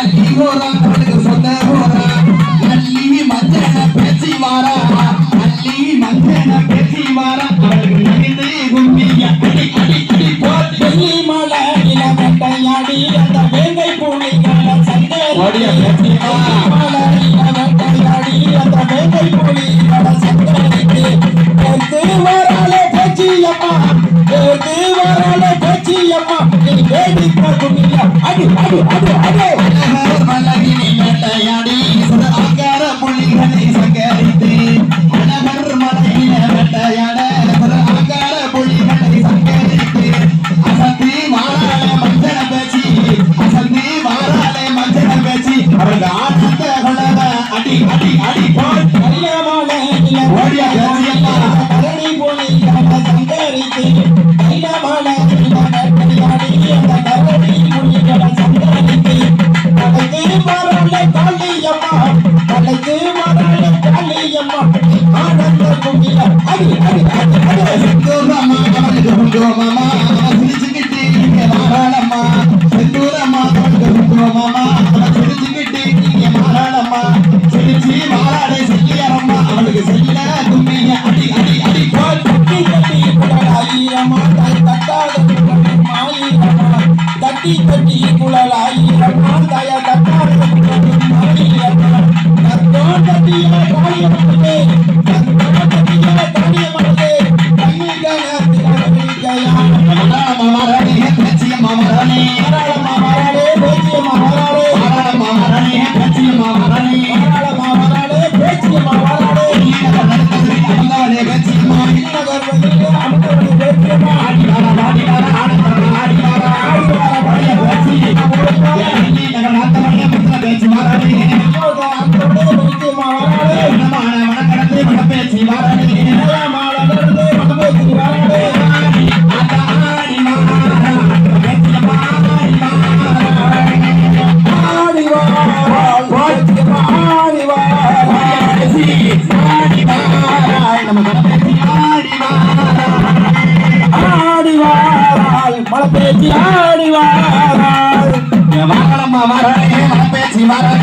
கட்டி போறா அவனுக்கு சொந்த போறா அள்ளி மஞ்சன அடி அடி அடி அடி Go, mama, go, mama. அம்மா. சிரிச்சி மாறாடே செல்லியாரம்மா அவளுக்கு செல்ல கும்மிய அடி அடி அடி போல் தட்டி தட்டி குழல் மழை பேச்சு ஆடி வாராள் மரணே மழை பேச்சு வர